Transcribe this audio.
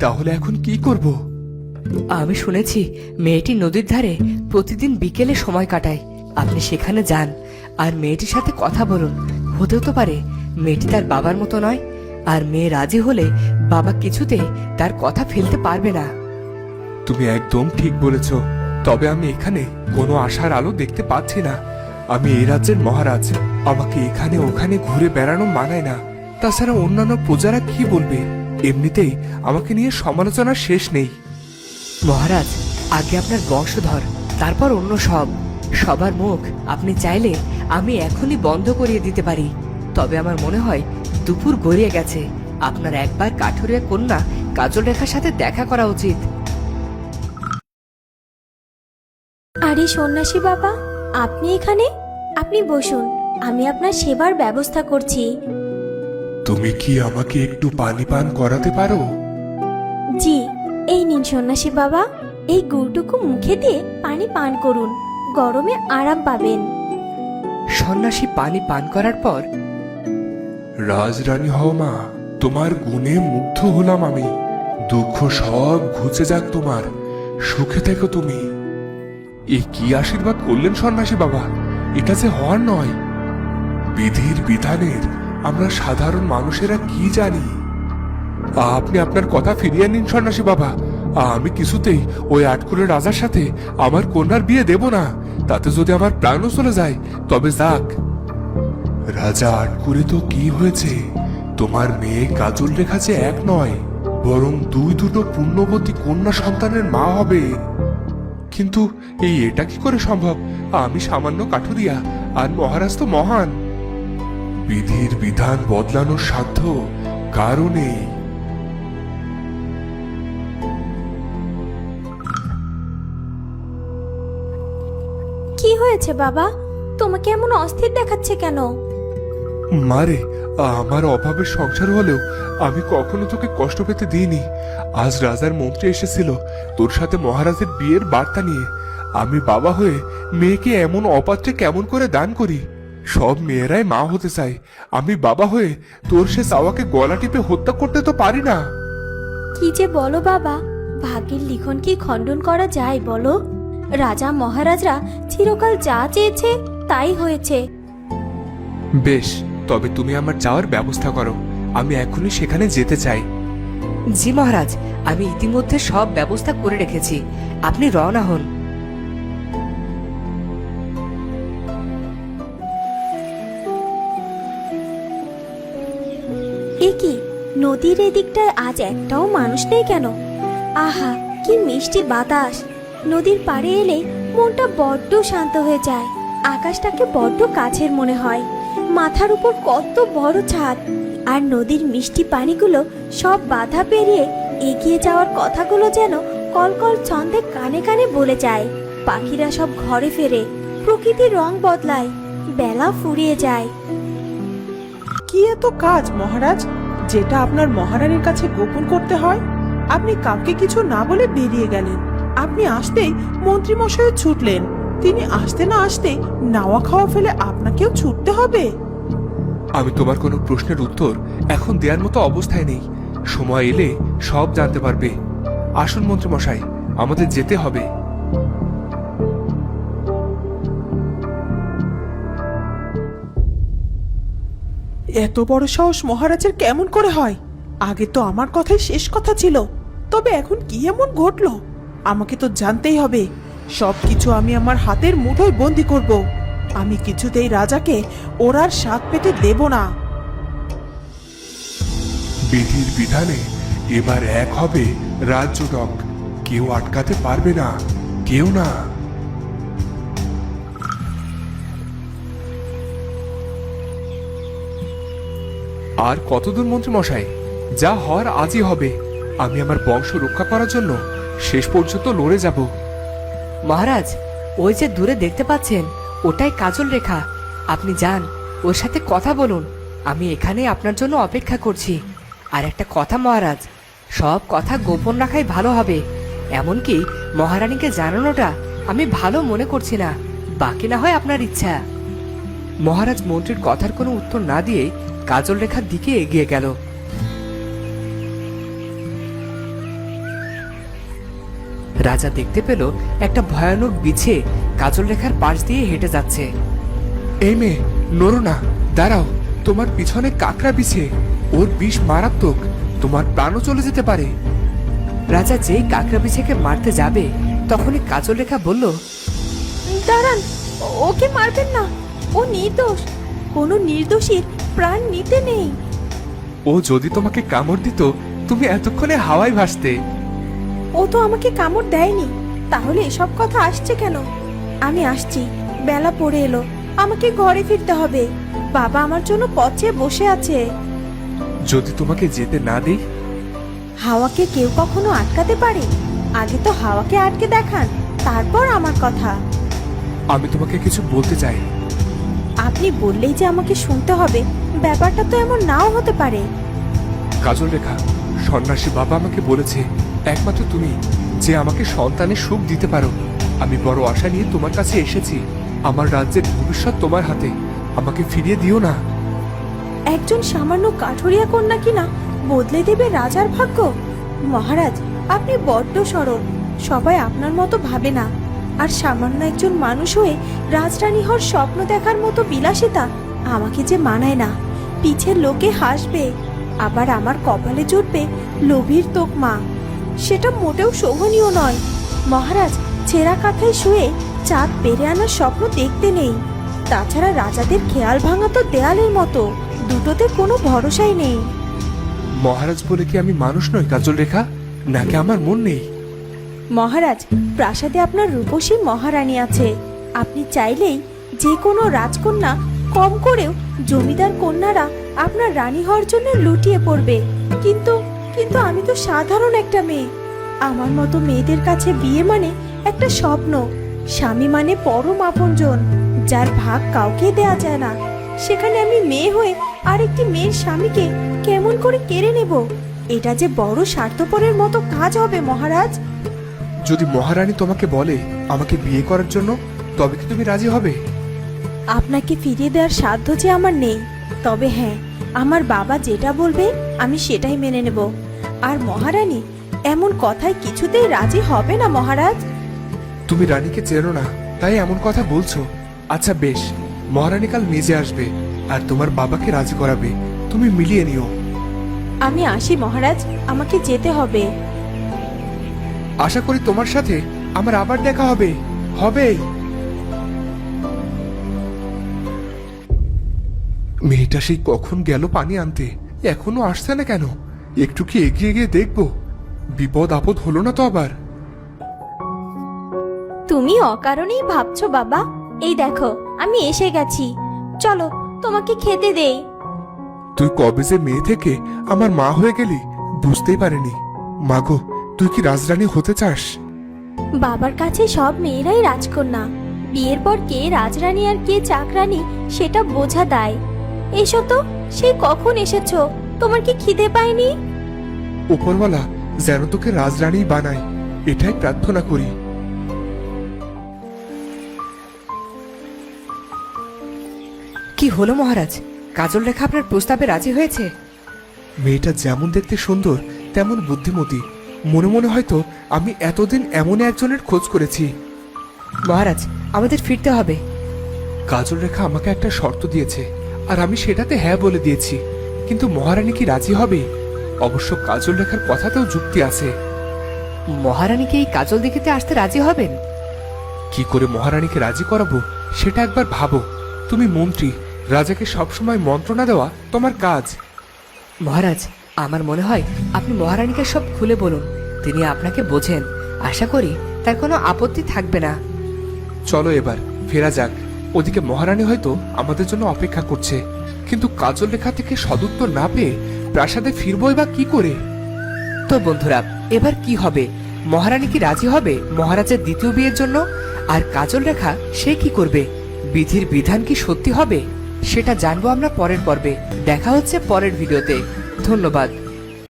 তাহলে এখন কি করব? আমি শুনেছি মেয়েটি নদীর ধারে প্রতিদিন বিকেলে সময় কাটায়। আপনি সেখানে যান আর মেয়েটির সাথে কথা বলুন। হতেও তো পারে মেয়েটি তার বাবার মতো নয় আর মেয়ে রাজি হলে বাবা কিছুতে তার কথা ফেলতে পারবে না। তুমি একদম ঠিক বলেছ তবে আমি এখানে কোনো আশার আলো দেখতে পাচ্ছি না। আমি এই রাজ্যের মহারাজ আমাকে এখানে ওখানে ঘুরে বেড়ানো মানায় না। তাছাড়া অন্যান্য প্রজারা কি বলবে? এমনিতেই আমাকে নিয়ে সমালোচনার শেষ নেই। মহারাজ আগে আপনার বংশধর তারপর অন্য সব। সবার মুখ আপনি চাইলে আমি এখনই বন্ধ করিয়ে দিতে পারি। তবে আমার মনে হয় দুপুর গড়িয়ে গেছে। আপনার একবার কাঠুরিয়া কন্যা কাজল রেখার সাথে দেখা করা উচিত। আরে সন্ন্যাসী বাবা আপনি এখানে? আপনি বসুন আমি আপনার সেবার ব্যবস্থা করছি। তুমি কি আমাকে একটু পানি পান করাতে পারো? জি এই নিন সন্ন্যাসী বাবা এই গুড়টুকু মুখে দিয়ে পানি পান করুন গরমে আরাম পাবেন। সন্ন্যাসী পানি পান করার পর রাজরানী হও মা তোমার গুণে মুগ্ধ হলাম আমি দুঃখ সব ঘুচে যাক তোমার সুখে থেকো তুমি। এ কি আশীর্বাদ করলেন সন্ন্যাসী বাবা? এটা যে হওয়ার নয়। বিধির বিধানের আমরা সাধারণ মানুষেরা কি জানি? আপনি আপনার কথা ফিরিয়ে নিন, সন্ন্যাসী বাবা। আমি কিছুতেই ওই আটকুলের রাজার সাথে আমার কন্যার বিয়ে দেব না। তাতে যদি আমার প্রাণও চলে যায়, তবে যাক। রাজা আটকুরে তো কি হয়েছে? তোমার মেয়ে কাজল রেখা যে এক নয়, বরং দুই দুটো পুণ্যবতী কন্যা সন্তানের মা হবে। কিন্তু এই এটা কি করে সম্ভব? আমি সামান্য কাঠুরিয়া, আর মহারাজ তো মহান। বিধির বিধান বদলানোর সাধ্য কারও নেই। কি হয়েছে বাবা? তোমাকে এমন অস্থির দেখাচ্ছে কেন? মারে আমার অভাবের সংসার হলেও আমি কখনো তোকে কষ্ট পেতে দিইনি। আজ রাজার মন্ত্রী এসেছিল তোর সাথে মহারাজের বিয়ের বার্তা নিয়ে। আমি বাবা হয়ে মেয়েকে এমন অপাত্রে কেমন করে দান করি? সব মেয়েরাই মা হতে চায়। আমি বাবা হয়ে তোর সে চাওয়াকে গলা টিপে হত্যা করতে তো পারি না। কি যে বলো বাবা ভাগ্যের লিখন কি খণ্ডন করা যায় বলো। রাজা মহারাজরা চিরকাল যা চেয়েছে তাই হয়েছে। বেশ তবে তুমি আমার যাওয়ার ব্যবস্থা করো। আমি এখনই সেখানে যেতে চাই। জি মহারাজ আমি ইতিমধ্যে সব ব্যবস্থা করে রেখেছি। আপনি রওনা হন। নদীর এদিকটায় আজ একটাও মানুষ নেই কেন? আহা, কি মিষ্টি বাতাস। নদীর পাড়ে এলে মনটা বড্ড শান্ত হয়ে যায়। আকাশটাকে বড্ড কাছের মনে হয়। মাথার উপর কত বড় ছাদ। আর নদীর মিষ্টি পানিগুলো সব বাধা পেরিয়ে এগিয়ে যাওয়ার কথাগুলো যেন কলকল ছন্দে কানে কানে বলে যায়। পাখিরা সব ঘরে ফেরে, প্রকৃতির রং বদলায়, বেলা ফুরিয়ে যায়। কি এত কাজ মহারাজ? যেটা আপনার মহারানীর কাছে গোপন করতে হয়? আপনি কাউকে কিছু না বলে বেরিয়ে গেলেন। আপনি আসতেই মন্ত্রী মশাই ছুটলেন। তিনি আসতে না আসতে নাওয়া খাওয়া ফেলে আপনাকেও ছুটতে হবে। আমি তোমার কোনো প্রশ্নের উত্তর এখন দেওয়ার মতো অবস্থায় নেই। সময় এলে সব জানতে পারবে। আসুন মন্ত্রী মশাই আমাদের যেতে হবে। এত বড় সাহস মহারাজের কেমন করে হয়? আগে তো আমার কথাই শেষ কথা ছিল, তবে এখন কি এমন ঘটলো? আমাকে তো জানতেই হবে। সব কিছু আমি আমার হাতের মুঠোয় বন্দি করব। আমি কিছুতেই রাজাকে ওরার স্বাদ পেতে দেব না। বিধির বিধানে এবার এক হবে রাজ্যটক কেউ আটকাতে পারবে না, কেউ না। আর কতদূর মন্ত্রী মশাই যা হওয়ার আজই হবে। আমি আমার বংশ রক্ষা করার জন্য শেষ পর্যন্ত লড়ে যাব। মহারাজ ওই যে দূরে দেখতে পাচ্ছেন ওটাই কাজল রেখা। আপনি যান ওর সাথে কথা বলুন। আমি এখানে আপনার জন্য অপেক্ষা করছি। আর একটা কথা মহারাজ সব কথা গোপন রাখাই ভালো হবে। এমনকি মহারানীকে জানানোটা আমি ভালো মনে করছি না। বাকি না হয় আপনার ইচ্ছা। মহারাজ মন্ত্রীর কথার কোনো উত্তর না দিয়েই কাজল রেখার দিকে এগিয়ে গেল। রাজা দেখতে পেল একটা ভয়ানক বিছে কাজল রেখার পাশ দিয়ে হেঁটে যাচ্ছে। এই মেয়ে নড়ো না দাঁড়াও তোমার পিছনে কাকড়া বিছে ওর বিষ মারাত্মক তোমার প্রাণও চলে যেতে পারে। রাজা যেই কাকড়া বিছেকে মারতে যাবে তখনই কাজল রেখা বলল দাঁড়ান ও- ওকে মারবেন না ও নির্দোষ। কোনো নির্দোষীর প্রাণ নিতে নেই। ও যদি তোমাকে কামড় দিত তুমি এতক্ষণে হাওয়ায় ভাসতে। ও তো আমাকে কামড় দেয়নি। তাহলে এসব কথা আসছে কেন? আমি আসছি। বেলা পড়ে এলো। আমাকে ঘরে ফিরতে হবে। বাবা আমার জন্য পচে বসে আছে। যদি তোমাকে যেতে না দেই? হাওয়াকে কেউ কখনো আটকাতে পারে? আগে তো হাওয়াকে আটকে দেখান তারপর আমার কথা। আমি তোমাকে কিছু বলতে চাই। আপনি বললেই যে আমাকে শুনতে হবে। ব্যাপারটা তো এমন নাও হতে পারে। কাজল রেখা সন্ন্যাসী বাবা আমাকে বলেছে একমাত্র তুমি যে আমাকে সন্তানের সুখ দিতে পারো। আমি বড় আশা নিয়ে তোমার কাছে এসেছি। আমার রাজ্যের ভবিষ্যৎ তোমার হাতে। আমাকে ফিরিয়ে দিও না। একজন সামান্য কাঠুরিয়া কন্যা কিনা বদলে দেবে রাজার ভাগ্য? মহারাজ আপনি বড্ড সরল। সবাই আপনার মতো ভাবে না। আর সামান্য একজন মানুষ হয়ে রাজরানী হওয়ার স্বপ্ন দেখার মতো বিলাসিতা আমাকে যে মানায় না পিছের লোকে হাসবে আবার আমার কপালে জুটবে লোভীর তোকমা। সেটা মোটেও শোভনীয় নয়। মহারাজ ছেঁড়া কাঁথায় শুয়ে চাঁদ পেরে আনার স্বপ্ন দেখতে নেই। তাছাড়া রাজাদের খেয়াল ভাঙা তো দেয়ালের মতো দুটোতে কোনো ভরসাই নেই। মহারাজ বলে কি আমি মানুষ নই কাজল রেখা? নাকি আমার মন নেই? মহারাজ প্রাসাদে আপনার রূপসী মহারানী আছে। আপনি চাইলেই যে কোনো রাজকন্যা কম করেও জমিদার কন্যারা আপনার রানী হওয়ার জন্য লুটিয়ে পড়বে। কিন্তু কিন্তু আমি তো সাধারণ একটা মেয়ে। আমার মতো মেয়েদের কাছে বিয়ে মানে একটা স্বপ্ন। স্বামী মানে পরম আপনজন, যার ভাগ কাউকে দেয়া যায় না। সেখানে আমি মেয়ে হয়ে আরেকটি মেয়ের স্বামীকে কেমন করে কেড়ে নেব? এটা যে বড় স্বার্থপরের মতো কাজ হবে, মহারাজ। যদি মহারানী তোমাকে বলে আমাকে বিয়ে করার জন্য, তবে কি তুমি রাজি হবে? আপনাকে ফিরিয়ে দেওয়ার সাধ্য যে আমার নেই তবে হ্যাঁ আমার বাবা যেটা বলবে আমি সেটাই মেনে নেব। আর মহারানী এমন কথায় কিছুতেই রাজি হবে না মহারাজ। তুমি রানীকে চেনো না তাই এমন কথা বলছো। আচ্ছা বেশ মহারানী কাল নিজে আসবে আর তোমার বাবাকে রাজি করাবে। তুমি মিলিয়ে নিও। আমি আসি মহারাজ আমাকে যেতে হবে। আশা করি তোমার সাথে আমার আবার দেখা হবে। হবে মেয়েটা সেই কখন গেল পানি আনতে? এখনও আসছে না কেন? একটু কি এগিয়ে গিয়ে দেখব? বিপদ আপদ হলো না তো আবার। তুমি অকারণেই ভাবছ বাবা? এই দেখো আমি এসে গেছি। চলো তোমাকে খেতে দেই। তুই কবে যে মেয়ে থেকে আমার মা হয়ে গেলি বুঝতেই পারিনি। মাগো তুই কি রাজরানী হতে চাস? বাবার কাছে সব মেয়েরাই রাজকন্যা। বিয়ের পর কে রাজরানী আর কে চাকরানী সেটা বোঝা দায়। এসো তো সেই কখন এসেছ? তোমার কি খিদে পায়নি? উপরওয়ালা যেন তোকে রাজরানী বানায় এটাই প্রার্থনা করি। কি হলো মহারাজ? কাজল রেখা আপনার প্রস্তাবে রাজি হয়েছে? মেয়েটা যেমন দেখতে সুন্দর তেমন বুদ্ধিমতী। মনে মনে হয়তো আমি এতদিন এমন একজনের খোঁজ করেছি। মহারাজ আমাদের ফিরতে হবে। কাজল রেখা আমাকে একটা শর্ত দিয়েছে। আর আমি সেটাতে হ্যাঁ বলে দিয়েছি। কিন্তু মহারানী কি রাজি হবে? অবশ্য কাজল রেখার কথাতেও যুক্তি আছে। মহারানীকে এই কাজল দেখিতে আসতে রাজি হবেন? কি করে মহারানীকে রাজি করাবো সেটা একবার ভাবো। তুমি মন্ত্রী রাজাকে সবসময় মন্ত্রণা দেওয়া তোমার কাজ। মহারাজ আমার মনে হয় আপনি মহারানীকে সব খুলে বলুন। তিনি আপনাকে বোঝেন। আশা করি তার কোনো আপত্তি থাকবে না। চলো এবার ফেরা যাক। ওদিকে মহারানী হয়তো আমাদের জন্য অপেক্ষা করছে। কিন্তু কাজল রেখা থেকে সদুত্তর না পেয়ে প্রাসাদে ফিরবো এবার কি করে? তো বন্ধুরা, এবার কি হবে? মহারানী কি রাজি হবে মহারাজের দ্বিতীয় বিয়ের জন্য? আর কাজল রেখা, সে কি করবে? বিধির বিধান কি সত্যি হবে? সেটা জানব আমরা পরের পর্বে। দেখা হচ্ছে পরের ভিডিওতে। ধন্যবাদ।